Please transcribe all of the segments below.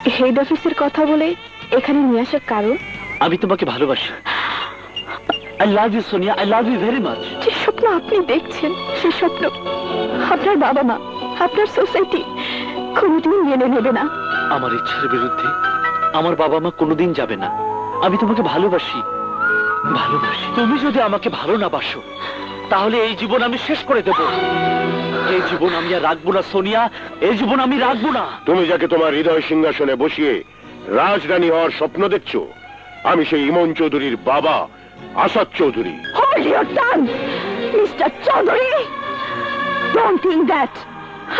Head অফিসের কথা বলে এখানে নিয়ে আসার কারণ? আমি তোমাকে ভালোবাসি। I love you Sonia I love you very much যে স্বপ্ন আপনি দেখছেন সে স্বপ্ন আপনার বাবা মা আপনার সোসাইটি কোনোদিন মেনে নেবে না। আমার ইচ্ছার বিরুদ্ধে আমার বাবা মা কোনোদিন যাবে না। আমি তোমাকে ভালোবাসি। ভালোবাসি। তুমি যদি আমাকে ভালো না বাসো তাহলে এই জীবন আমি শেষ করে দেব এই জীবন আমি আর রাখব না সোনিয়া এই জীবন আমি রাখব না তুমি যাকে তোমার হৃদয় সিংহাসনে বসিয়ে রাজরানী হওয়ার স্বপ্ন দেখছ আমি সেই ইমন চৌধুরীর বাবা Asad Chowdhury Hold your tongue, Mr. Chaudhary! Don't think that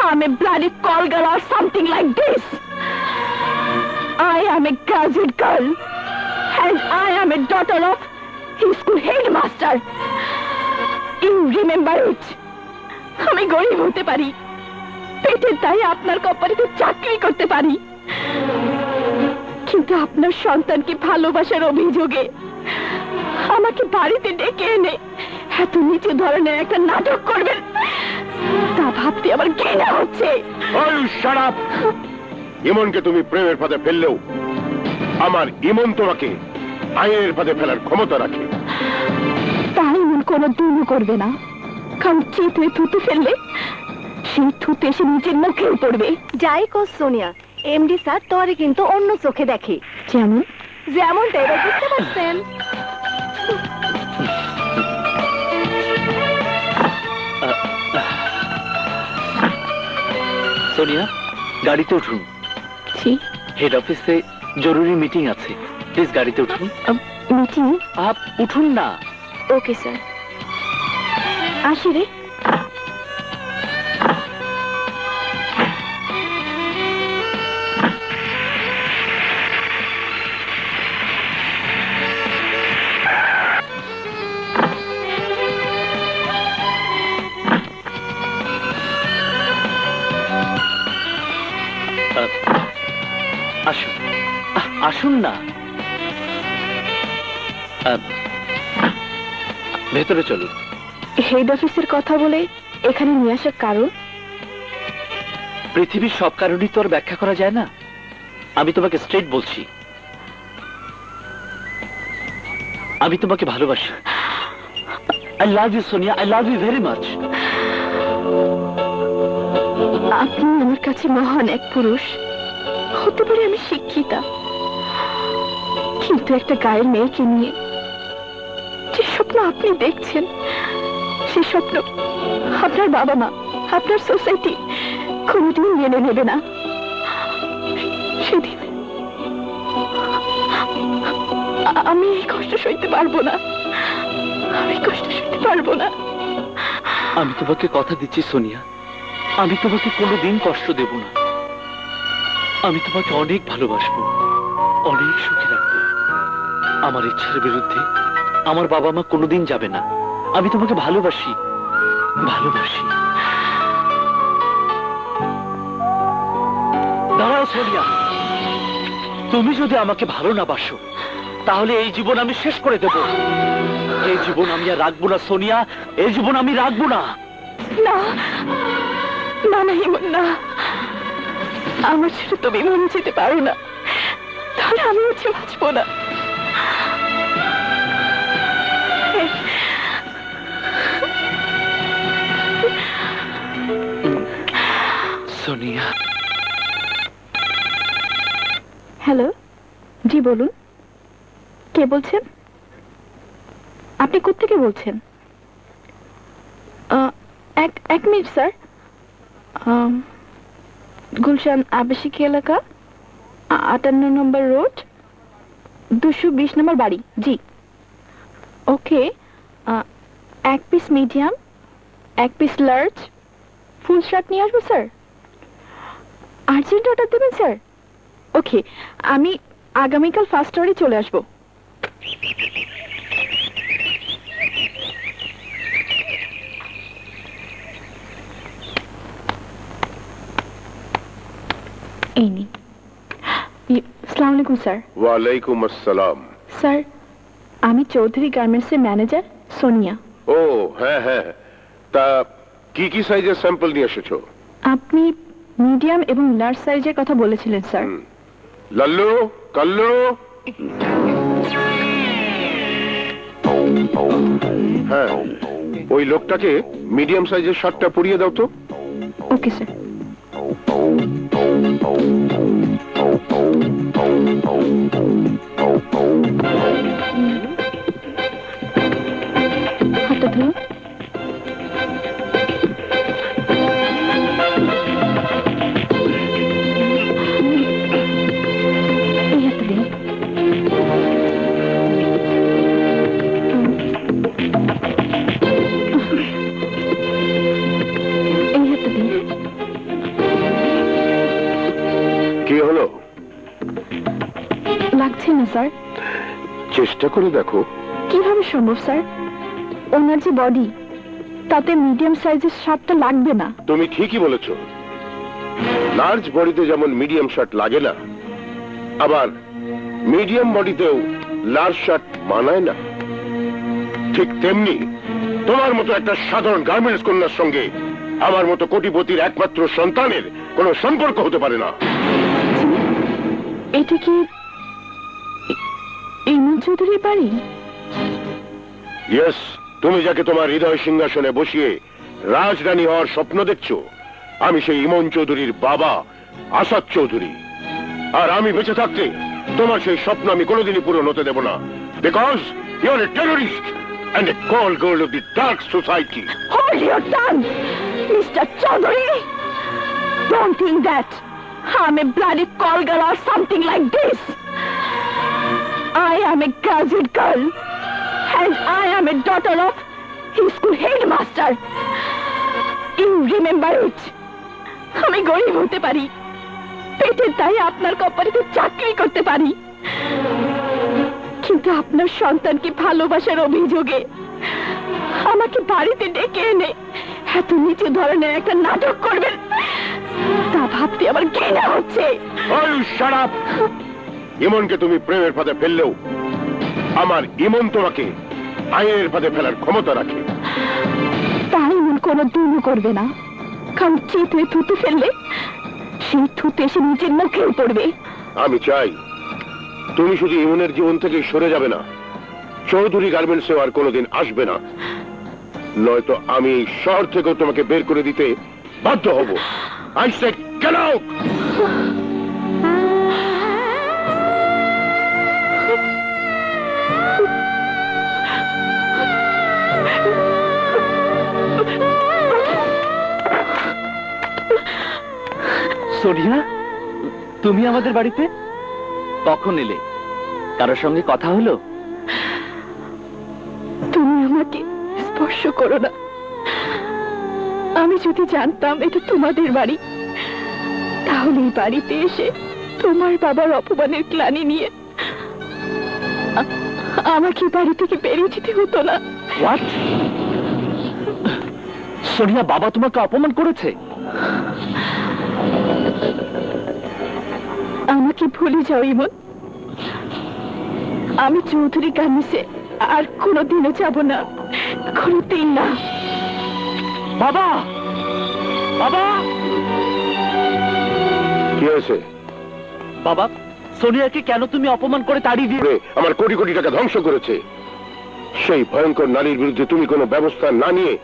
I'm a bloody call girl or something like this. I am a graduate girl, and I am a daughter of his school headmaster. You remember it. আমি গরিব হতে পারি পেটের তাই আপনার কোম্পানিতে চাকরি করতে পারি কিন্তু আপনার সন্তানকে ভালোবাসার অভিযোগে আমাকে বাড়িতে ডেকে এনে এত নিচু ধরনের একটা নাটক করবেন, তা ভাবতে আমার ঘৃণা হচ্ছে up! ইমনকে তুমি প্রেমের ফাঁদে ফেললেও, আমার ইমন তোমাকে আইনের ফাঁদে ফেলার ক্ষমতা রাখে কোনো দুমও করবে না। কারণ চিত হয়ে থুতু ফেললে সেই থুতু এসে নিজের মুখেও পড়বে। যাই কো সোনিয়া এমডি স্যার তোরে কিন্তু অন্য চোখে দেখে। যেমন? যেমনটা এবার বুঝতে পারছেন? সোনিয়া গাড়িতে উঠুন। হেড অফিসে জরুরি মিটিং আছে। প্লিজ গাড়িতে উঠুন। মিটিং? আপ উঠুন না। Okay sir. আসি রে। আসুন। আসুন না। ভেতরে চলুন। হেড অফিসের কথা বলে এখানে নিয়ে আসার কারণ? পৃথিবীর সব কারণই তো আর ব্যাখ্যা করা যায় না? আমি তোমাকে স্ট্রেট বলছি। আমি তোমাকে ভালোবাসি। I love you Sonia I love you very much আপনি আমার কাছে মহান এক পুরুষ। হতে পারে আমি শিক্ষিতা। কিন্তু একটা গায়ের মেয়েকে নিয়ে যে স্বপ্ন আপনি দেখছেন সে স্বপ্ন। আপনার বাবা মা, আপনার সোসাইটি কোনোদিন মেনে নেবে না। সেদিন আমি এই কষ্ট সইতে পারব না। আমি কষ্ট সইতে পারব না। আমি তোমাকে কথা দিচ্ছি, সোনিয়া। আমি তোমাকে কোনোদিন কষ্ট দেব না। আমি তোমাকে অনেক ভালোবাসবো, অনেক সুখে রাখব। আমার ইচ্ছার বিরুদ্ধে আমার বাবা মা কোনোদিন যাবে না। আমি তোমাকে ভালোবাসি ভালোবাসি। দাঁড়াও, সোনিয়া। তুমি যদি আমাকে ভালো না বাসো, তাহলে এই জীবন আমি শেষ করে দেব। এই জীবন আমি আর রাখব না, সোনিয়া। এই জীবন আমি রাখব না। না না হিমন না। আমার ছেড়ে তুমি মন যেতে পারো না। তাহলে আমি হচ্ছে বাঁচবো না। সোনিয়া। হ্যালো, জি বলুন। কে বলছেন? আপনি কোত্থেকে বলছেন? এক এক মিনিট, স্যার। গুলশান আবাসিক এলাকা, আটান্ন নম্বর রোড, দুশো বিশ নম্বর বাড়ি, জি। ওকে এক পিস মিডিয়াম, এক পিস লার্জ, ফুল শার্ট নিয়ে আসব, স্যার? আর্জেন্ট অর্ডার দেবেন স্যার ওকে আমি আগামীকাল ফার্স্ট আওয়ারে চলে আসব। এই নিন। আসসালামু আলাইকুম স্যার ওয়ালাইকুম আসসালাম। স্যার আমি চৌধুরী গার্মেন্টসের ম্যানেজার সোনিয়া। ও হ্যাঁ হ্যাঁ তা কি কি সাইজের স্যাম্পল নিয়ে এসেছ? আপনি মিডিয়াম এবং লার্জ সাইজের কথা বলেছিলেন স্যার। লাল্লু কাল্লু। হ্যাঁ ওই লোকটাকে মিডিয়াম সাইজের শার্টটা পরিয়ে দাও তো। Okay sir. হাতটা ধরুন। লাগছে না স্যার? চেষ্টা করে দেখো। কীভাবে সম্ভব স্যার? ওনার যে বডি তাতে মিডিয়াম সাইজের শার্টটা লাগবে না। তুমি ঠিকই বলেছ। লার্জ বডিতে যেমন মিডিয়াম শার্ট লাগে না আবার মিডিয়াম বডিতেও লার্জ শার্ট মানায় না। ঠিক তেমনি তোমার মতো একটা সাধারণ গার্মেন্টস কন্যার সঙ্গে আমার মতো কোটিপতির একমাত্র সন্তানের কোনো সম্পর্ক হতে পারে না। এটা কি ইমন চৌধুরীর বাড়ি ইয়েস তুমি যাকে তোমার হৃদয় সিংহাসনে বসিয়ে রাজরানী হওয়ার স্বপ্ন দেখছ আমি সেই ইমন চৌধুরীর বাবা আসাদ চৌধুরী আর আমি বেঁচে থাকতে তোমার সেই স্বপ্ন আমি কোনোদিনই পূরণ হতে দেব না because your a terrorist and a call girl of the dark society Hold your tongue, Mr. Chaudhary! Don't think that I'm a bloody call girl or something like this. I am a graduate girl, and I am a daughter of his school headmaster. You remember it. আমি গরিব হতে পারি পেটের তাই আপনার কোম্পানিতে চাকরি করতে পারি কিন্তু আপনার সন্তানকে ভালোবাসার অভিযোগে আমাকে বাড়িতে ডেকে এনে এত নিচু ধরনের একটা নাটক করবেন তা ভাবতে আমার ঘৃণা হচ্ছে সারাপ ইমনকে তুমি প্রেমের ফাঁদে ফেললেও আমার ইমন তোমাকে আইনের ফাঁদে ফেলার ক্ষমতা রাখে। তাই মন কোনো দুমু করবে না। কারণ চিত হয়ে থুতু ফেললে সেই থুতু এসে নিজের মুখেও পড়বে। আমি চাই তুমি শুধু ইমনের জীবন থেকে সরে যাবে না চৌধুরী গার্মেন্টসে আর কোনোদিন আসবে না। নয়তো আমি শহর থেকেও তোমাকে বের করে দিতে বাধ্য হব। I say get out Sonia তুমি আমাদের বাড়িতে? কখন এলে? কারোর সঙ্গে কথা হলো? তুমি আমাকে স্পর্শ করো না। আমি যদি জানতাম এটা তোমাদের বাড়ি তাহলে এই বাড়িতে এসে তোমার বাবার অপমানের গ্লানি নিয়ে আমাকে বাড়ি থেকে বেরিয়ে যেতে হতো না। হোয়াট সোনিয়া বাবা তোমাকে অপমান করেছে? আমাকে ভুলে যাও ইমন। আমি চৌধুরী গার্মেন্টসে আর কোনোদিনও যাব না কোনোদিন না। বাবা! বাবা! কি হয়েছে? বাবা সোনিয়াকে কেন তুমি অপমান করে তাড়িয়ে দিয়ে আমার কোটি কোটি টাকা ধ্বংস করেছে। সেই ভয়ঙ্কর নারীর বিরুদ্ধে তুমি কোনো ব্যবস্থা না নিয়ে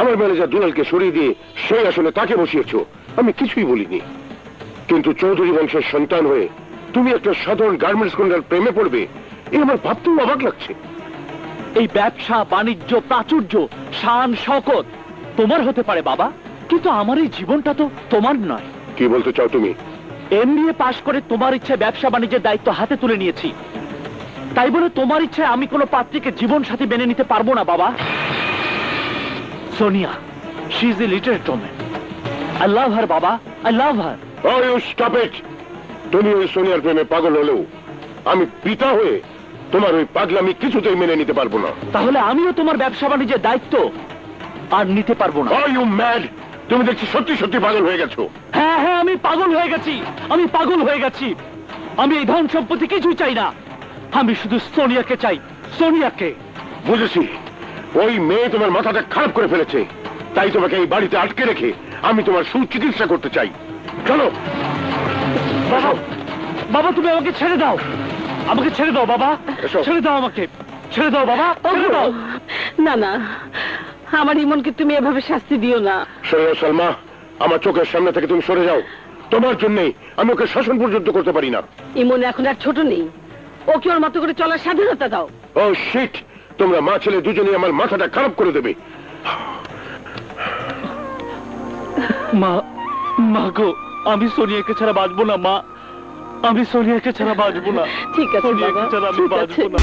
আমার ম্যানেজার দুলালকে সরিয়ে দিয়ে সেই আসলে তাকে বসিয়েছো। আমি কিছুই বলিনি। কিন্তু চৌধুরী বংশের সন্তান হয়ে তুমি একটা সাধারণ গার্মেন্টস কন্যার প্রেমে পড়বে এ আমার ভাবতেও অবাক লাগছে। এই ব্যবসা বাণিজ্য প্রাচুর্য শান শকত তোমার হতে পারে বাবা কিন্তু আমার এই জীবনটা তো তোমার নয়। কি বলতে চাও তুমি? এমবিএ পাশ করে তোমার ইচ্ছে ব্যবসা বাণিজ্যের দায়িত্ব হাতে তুলে নিয়েছি। তাই বলে তোমার ইচ্ছে আমি কোনো পাত্রীকে জীবন সাথী মেনে নিতে পারব না বাবা। Sonia she is a literate women I love her বাবা I love her Oh, you stop it! তুমি ওই সোনিয়ার প্রেমে পাগল হলেও আমি পিতা হয়ে তোমার ওই পাগলামি কিছুতেই মেনে নিতে পারব না। তাহলে আমিও তোমার ব্যবসা বাণিজ্যের দায়িত্ব আর নিতে পারব না। You mad! তুমি দেখছি সত্যি সত্যি পাগল হয়ে গেছো। হ্যাঁ হ্যাঁ আমি পাগল হয়ে গেছি। আমি পাগল হয়ে গেছি। আমি এই ধন সম্পত্তি কিছুই চাই না। আমি শুধু সোনিয়াকে চাই সোনিয়াকে। বুঝেছি। ওই মেয়ে তোমার মাথাটা খারাপ করে ফেলেছে। তাই তোমাকে এই বাড়িতে আটকে রেখে আমি তোমার সুচিকিৎসা করতে চাই। চলো। বাবা বাবা তুমি আমাকে ছেড়ে দাও। আমাকে ছেড়ে দাও বাবা। ছেড়ে দাও আমাকে। ছেড়ে দাও বাবা। ছেড়ে দাও। না না। আমার ইমনকে তুমি এভাবে শাস্তি দিও না। সরে যাও সালমা আমার চোখের সামনে থেকে তুমি সরে যাও। তোমার জন্যই আমি ওকে শাসন পর্যন্ত করতে পারি না। ইমন এখন আর ছোট নেই। ওকে ওর মতো করে চলার স্বাধীনতা দাও। Oh shit! তোমরা মা ছেলে দুজনেই আমার মাথাটা খারাপ করে দেবে। মা মা গো আমি সোনিয়াকে ছাড়া বাঁচবো না মা। আমি সোনিয়াকে ছাড়া বাঁচবো না। ঠিক আছে সোনিয়াকে ছাড়া আমি বাঁচবো না।